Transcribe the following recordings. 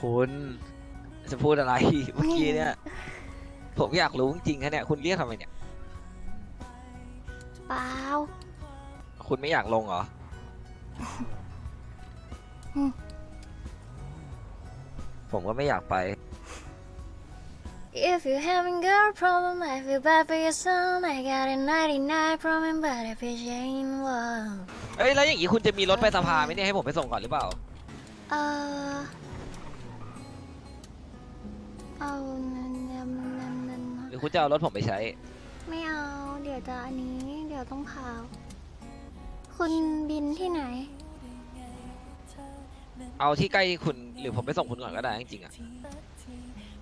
คุณจะพูดอะไร เมื่อกี้เนี่ย ผมอยากรู้จริงๆนะเนี่ย คุณเรียกทำไมเนี่ย เปล่าคุณไม่อยากลงเหรออืมผมก็ไม่อยากไป If you having girl problem, I feel bad for your son. I got a 99 problem, but if it ain't one. เอ้ย แล้วอย่างนี้คุณจะมีรถไปสภาไหมเนี่ย ให้ผมไปส่งก่อนหรือเปล่า เออ เอานั่นนั่นนั่นนั่นหรือคุณจะเอารถผมไปใช้ ไม่เอา เดี๋ยวจะอันนี้ เดี๋ยวต้องพาคุณบินที่ไหน เอาที่ใกล้คุณหรือผมไปส่งคุณก่อนก็ได้จริงๆอะ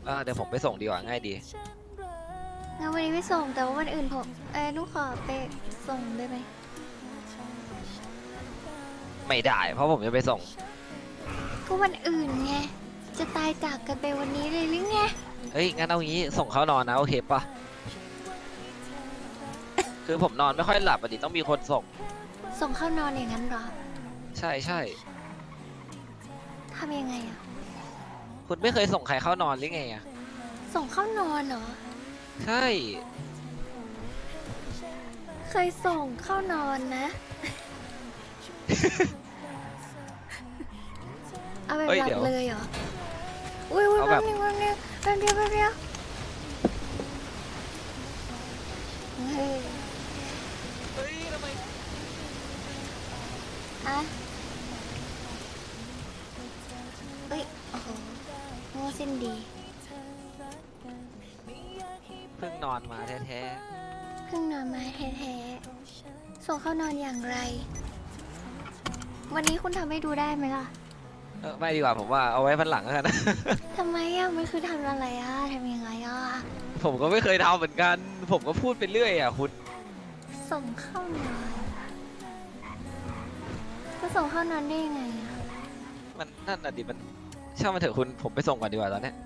เออเดี๋ยวผมไปส่งดีกว่าง่ายดีงั้นวันนี้ไม่ส่งแต่ว่าวันอื่นผม เอ้ยลูกขอไปส่งได้ไหมไม่ได้ เพราะผมจะไปส่งก็วันอื่นไง จะตายจากกันไปวันนี้เลยหรือไงเฮ้ยงั้นเอางี้ส่งเขานอนนะโอเคปะคือผมนอนไม่ค่อยหลับอะดิต้องมีคนส่ง ส่งเข้านอนอย่างนั้นเหรอใช่ใช่ทำยังไงอะคุณไม่เคยส่งใครเข้านอนหรือไงอะส่งเข้านอนเหรอ ใช่ เคยส่งเข้านอนนะ เอาแบบเฮ้ยหลัเดี๋ยวบเลยเหรอ อุ้ยอุ้ยเอาแบแป๊บบนึงแป๊บนึงแป๊บเดียวแป๊บเดียวเฮ้ยเฮ้ยทำไมอะเอ้ยโอ้โหโง่สิ้นดีเพิ่งนอนมาแท้เพิ่งนอนมาแท้ๆส่งเข้านอนอย่างไร วันนี้คุณทำให้ดูได้ไหมล่ะๆ เออไม่ดีกว่าผมว่าเอาไว้พันหลังแล้วกันนะทำไมอะมันคือทำอะไรอะทำยังไงอะผมก็ไม่เคยทำเหมือนกัน ผมก็พูดไปเรื่อยอะคุณส่งเข้านอนก็ส่งเข้านอนได้ยังไงอะมันนั่นน่ะดิมันช่างมันเถอะคุณผมไปส่งก่อนดีกว่าตอนเนี้ย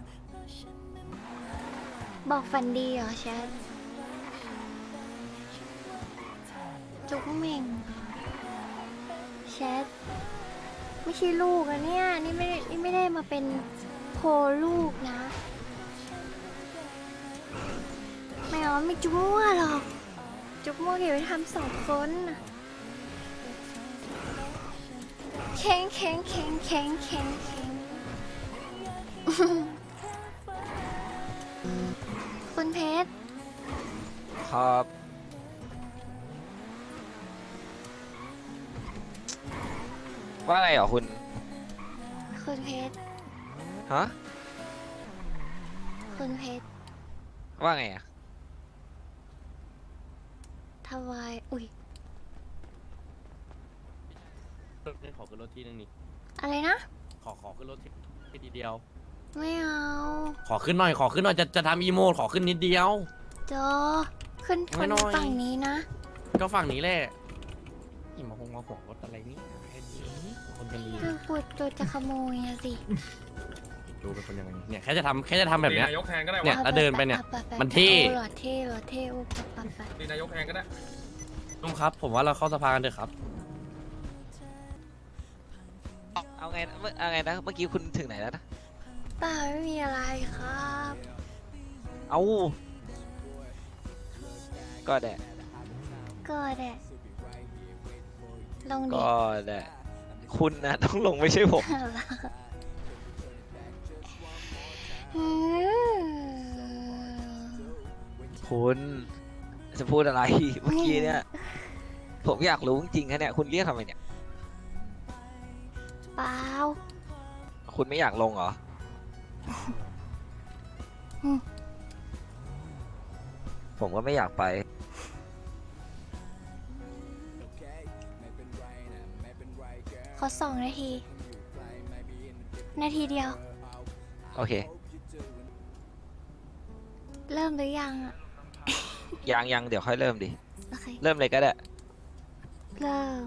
บอกฝันดีเหรอแชทจุกเม่งแชท ไม่ใช่ลูกอะเนี่ยนี่ไม่ได้นี่ไม่ได้มาเป็นโพลูกนะไม่เอาไม่จุกมั่วหรอกจุกมั่วเดี๋ยวไปทำสองคนแข็งแข็งแข็งแข็งแข็งแข็งคุณเพชร ครับ ว่าไงเหรอคุณ คุณเพชร ฮะ คุณเพชรว่าไงอะ ทวายอุ้ยขอขึ้นรถที่นึงนี่ อะไรนะ ขอขอขึ้นรถที่ทีเดียว ไม่เอา ขอขึ้นหน่อย ขอขึ้นหน่อย จะจะทำอีโมขอขึ้นนิดเดียวจอขึ้นคไม่นน้อย ฝั่งนี้นะ ก็ฝั่งนี้แหละนี่มาคงมาห่วงรถอะไรนี่แค่นี้ คนเป็นดีคือกูตัวจะขโมยอะสิดูเป็นคนยังไงเนี่ยแค่จะทำแค่จะทำแบบเนี้ยนายกแทนก็ได้เนี่วะยแล้วเดินไปเนี่ยอามันเท่ โอ้หล่อเท่หล่อเท่โอ้ปับปับปับตีนายกแทนก็ได้ลุงครับ ผมว่าเราเข้าสภากันเถอะครับ เอาไงนะเมื่อเอาไงนะเมื่อกี้คุณถึงไหนแล้วนะ เปล่าไม่มีอะไรครับเอาก็ได้ก็ได้ลงดิก็ได้ คุณนะต้องลงไม่ใช่ผม อืมคุณจะพูดอะไร เมื่อกี้เนี่ย ผมอยากรู้จริงๆนะเนี่ยคุณเรียกทำไมเนี่ย เปล่าคุณไม่อยากลงเหรออืมผมก็ไม่อยากไป ขอสองนาที นาทีเดียว โอเค เริ่มหรือยังอะยังยังเดี๋ยวค่อยเริ่มดิ โอเค เริ่มเลยก็ได้ เริ่ม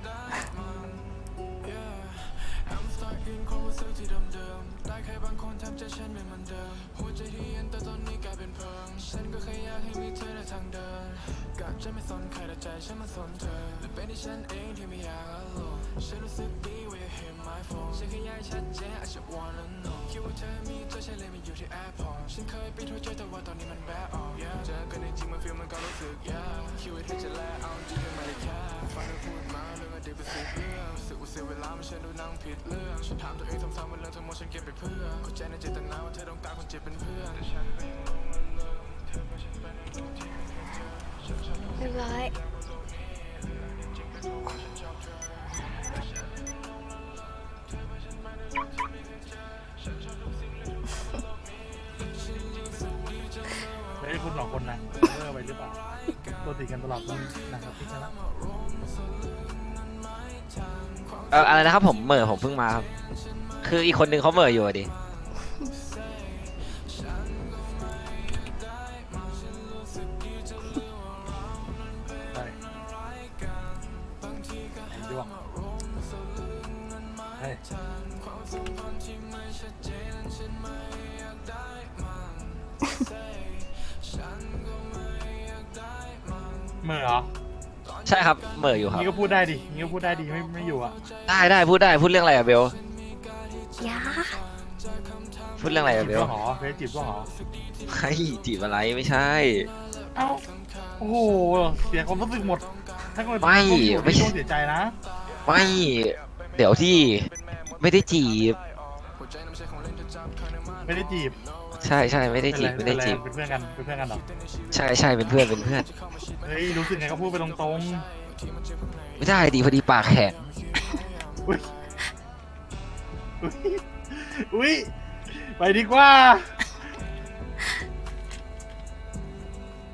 เอดอผมนับได้ห้าเรียบร้อย ไม่ได้คุณสองคนนะเลิกไปหรือเปล่าตัวติดกันตลอดต้องนะครับพี่ชนะเอออะไรนะครับผมเหม่อผมเพิ่งมาครับ คืออีกคนนึงเขาเหม่ออยู่อะดิ เมื่อเหรอใช่ครับเหม่ออยู่ครับ นี่ก็พูดได้ดินี่ก็พูดได้ดิไม่ไม่อยู่อะได้ได้พูดได้พูดเรื่องอะไรอะเบลยาพูดเรื่องอะไรจีอะบเบลก็หอเฟซจีบก็หอไอ้จีบอะไรไม่ใช่ เอ้าโอ้โหเสียความรู้สึกหมด ถ้าคนไม่ไม่ไม่ใช่ ต้องเสียใจนะไม่ เดี๋ยวที่ไม่ได้จีบไม่ได้จีบ ใช่ใช่ไม่ได้จีบเป็ไม่นรได้จีบเป็นเพื่อนกันเป็นเพื่อนกันเหรอใช่ใช่เป็นเพื่อนเป็นเพื่อนเฮ้ยรู้สึกไงก็พูดไปตรงไม่ได้ดีพอดีปากแข็งๆอุ้ยอุ้ยอุ้ยไปดีกว่า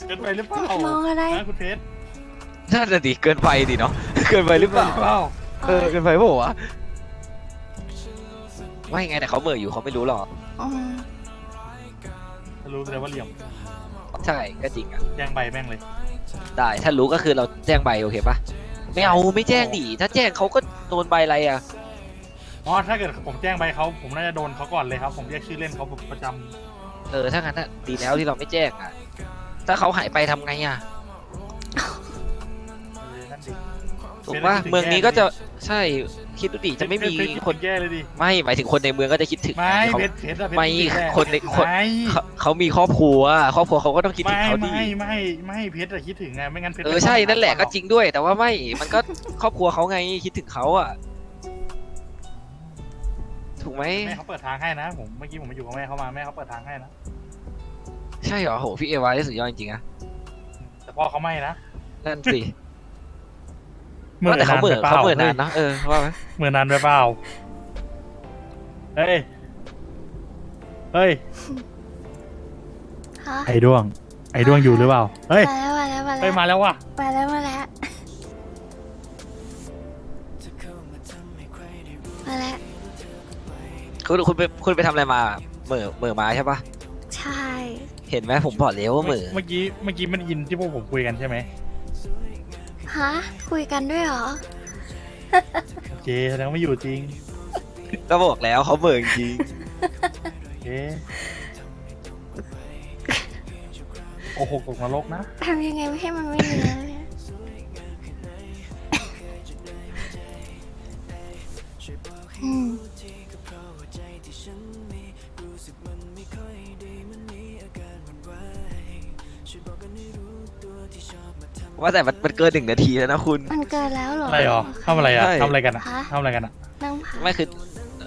เกินไปหรือเปล่ามองอะไรนะคุณเพชรน่าจะดีเกินไปดิเนาะเกินไปหรือเปล่าเปล่าเออเกินไปเปล่าวะไม่ไงแต่เขาเหม่ออยู่เขาไม่รู้หรอก อืมรู้เลยว่าเหลี่ยมใช่ก็จริงอะแย่งใบแม่งเลยได้ถ้ารู้ก็คือเราแจ้งใบโอเคปะไม่เอาไม่แจ้งดิถ้าแจ้งเขาก็โดนใบอะไรอะอ๋อถ้าเกิดผมแจ้งใบเขาผมน่าจะโดนเขาก่อนเลยครับ ผมเรียกชื่อเล่นเขาประจเออถ้างั้นน่ะดีแล้วที่เราไม่แจ้งอะถ้าเขาหายไปทำไงอะำเออนั่นดิ ถูกปะเป็นอะไรที่เมืองนี้ก็แย่จะเลยใช่คิดดูดิจะไม่มีเพชรคนแย่เลยดิไม่หมายถึงคนในเมืองก็จะคิดถึงไม่เขาเพชรเพชรอะเพชรไม่จริงๆแหละคนในคนไม่เขาเขามีครอบครัวครอบครัวเขาก็ต้องคิดถึไม่งเขาดิไม่ไม่ไม่เพชรอะคิดถึงไงไม่งั้นเพชรเออไม่ใช่ต้นั่นแหละมาก็จริงด้วย แต่ว่าไม่มันก็ครอบครัวเขาไงคิดถึงเขาอะถูกไหมแม่เขาเปิดทางให้นะผมเมื่อกี้ผมมาอยู่กับแม่เขามาแม่เขาเปิดทางให้นะใช่เหรอโหพี่เอวาได้สุดยอดจริงๆอะแต่พ่อเขาไม่นะนั่นสิ ว่าแต่เขาเหมือนเขาเหมือนนานนะเออว่าไหมเหมือนนานไปเปล่าเฮ้ยเฮ้ยฮะไอ้ดวง ไอ้ดวงอยู่หรือเปล่าเฮ้ยมาแล้วมาแล้วมาเฮ้ยแล้วมาแล้วว่ะมาแล้วมาแล้วมาแล้วคุณคุณไปคุณไปทำอะไรมาเหม่อเหม่อมาใช่ปะใช่ เห็นไหมผมบอกแล้วว่าเหม่อเมื่อกี้เมื่อกี้มันอินที่พวกผมคุยกันใช่ไหม ฮะ คุยกันด้วยเหรอโอเคแสดงว่าไม่อยู่จริง ก็บอกแล้วเขาเหม่อจริงโอเคโอ้โหตกนรกนะ ทำยังไงไม่ให้มันไม่เนื้อเนี่ยอืม ว่าแต่มันมันเกินหนึ่งนาทีแล้วนะคุณ มันเกินแล้วเหรออะไรหรอทำอะไรอะใช่ ทำอะไรกันอะฮะทำอะไรกันอะนั่งพักไม่คือ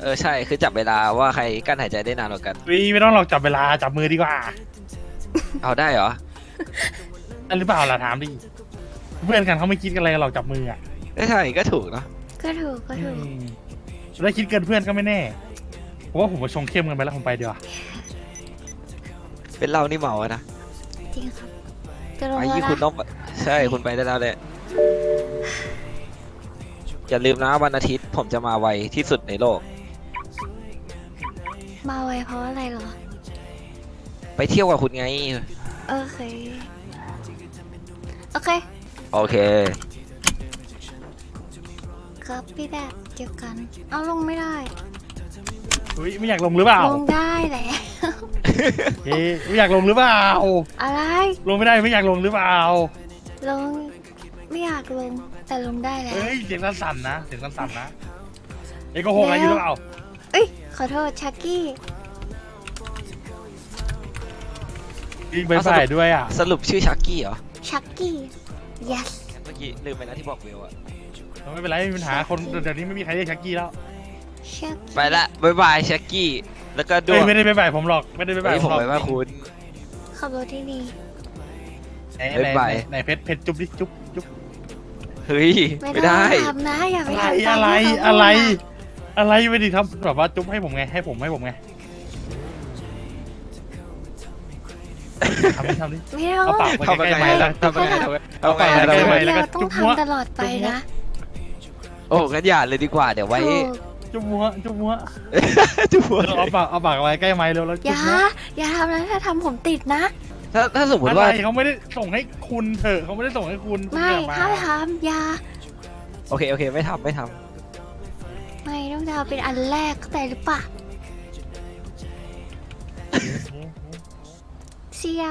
เออใช่คือจับเวลาว่าใครกั้นหายใจได้นานกว่ากัน วิไม่ต้องหรอกจับเวลาจับมือดีกว่าเอาได้เหรอ อันหรือเปล่าล่ะถามดิเพื่อนกันเขาไม่คิดกันอะไรหรอกจับมืออะก็ใช่ก็ถูกเนาะก็ถูกก็ถูกอืมแล้วคิดเกินเพื่อนก็ไม่แน่ผมว่าผมมาชงเข้มกันไปแล้วผมไปดีกว่าเป็นเรานี่เมาอะนะจริงครับจะลงไอ้แล้วยี่คุณนะต้อง ใช่คุณไปได้แล้วเลยอย่าลืมนะวันอาทิตย์ผมจะมาไวที่สุดในโลก มาไวเพราะอะไรเหรอ ไปเที่ยวกับคุณไง โอเค โอเค โอเค ครับพี่แดดเจอกัน เอาลงไม่ได้ อุ้ยไม่อยากลงหรือเปล่าลงได้แหละ เฮ้ยไม่อยากลงหรือเปล่า อะไร ลงไม่ได้ไม่อยากลงหรือเปล่า ลง ไม่อยากลง แต่ลงได้แล้ว เฮ้ยเสียงสั่นๆนะเสียงสั่นๆนะเอ้ยโก็หกอะไรอยู่หรือเปล่าเอ้ย ขอโทษชักกี้ยิงไปใส่ด้วยอะสรุปชื่อชักกี้เหรอ ชักกี้ yes เมื่อกี้ลืมไปนะที่บอกวิวอะไม่เป็นไรไม่มีปัญหาคนเดี๋ยวนี้ไม่มีใครเรียกชักกี้แล้ว ชักไปละบายบายชักกี้ แล้วก็ด้เอ้วยยไม่ได้ไปบ่ายผมหรอก ไม่ได้ไปบ่ายเฮ้ยผผมมหรอกไปว่าคุณขับรถที่นี่ ไหนบ๊ายบายไหนไหนเพชรเพชรจุ๊บดิจุ๊บจุ๊บเฮ้ย ไม่ไม่ได้ได้ทำนะอย่าไปอะไรทำตามอะไรที่เขาอะไรพูดนอะไรไม่ดีครับแบบว่าจุ๊บให้ผมไงให้ผมให้ผมไงทำดิทำดิไม่ได้เอาปากไปเข้าไปใกล้ๆไงไม้ล่ะแล้วเข้าไปไงเข้าไปเอาไงปากเข้าไปไปไงแล้วก็เราต้องจุ๊บหัวทำตลอดไปนะ โอ้งั้นอย่าเลยดีกว่าเดี๋ยวไว้ถูกจุ๊บหัวจุ๊บหัวจุ๊บหัวเอาปากเอาปากไว้ใกล้ไม้เร็วแล้วอจุ๊บย่าหัวอย่าทำนะถ้าทำผมติดนะ ถ้าถ้าสมมติอะไรว่า เขาไม่ได้ส่งให้คุณเถอะเขาไม่ได้ส่งให้คุณคุณไม่อย่าห้ามทำอย่าโอเค โอเค ไม่ทำไม่ทไม่ต้องทำเป็นอันแรกเข้าใจหรือปะเสีย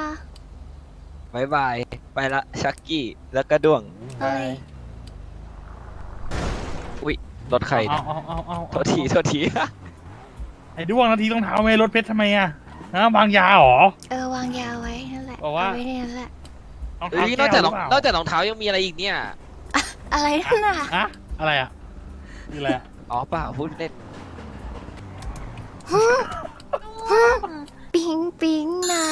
ำบายบาย ไปละชักกี้ แล้วก็ด้วงเฮ้ยรถใครเอาเนี่ยเอาเอาเอาโทษทีโทษที ไอ้ด้วงนาทีต้องเท้าไม่รถเพชรทำไมอะนะวางยาเหรอ เออวางยาไว้นั่นแหละ บอกว่าเอาไว้ยนอกจากนอกจากรองเท้ายังมีอะไรอีกเนี่ย อะไรน่ะอะไรอะมีอะไรอะอ๋อเปล่าพูดเล่นปิงปิงนะ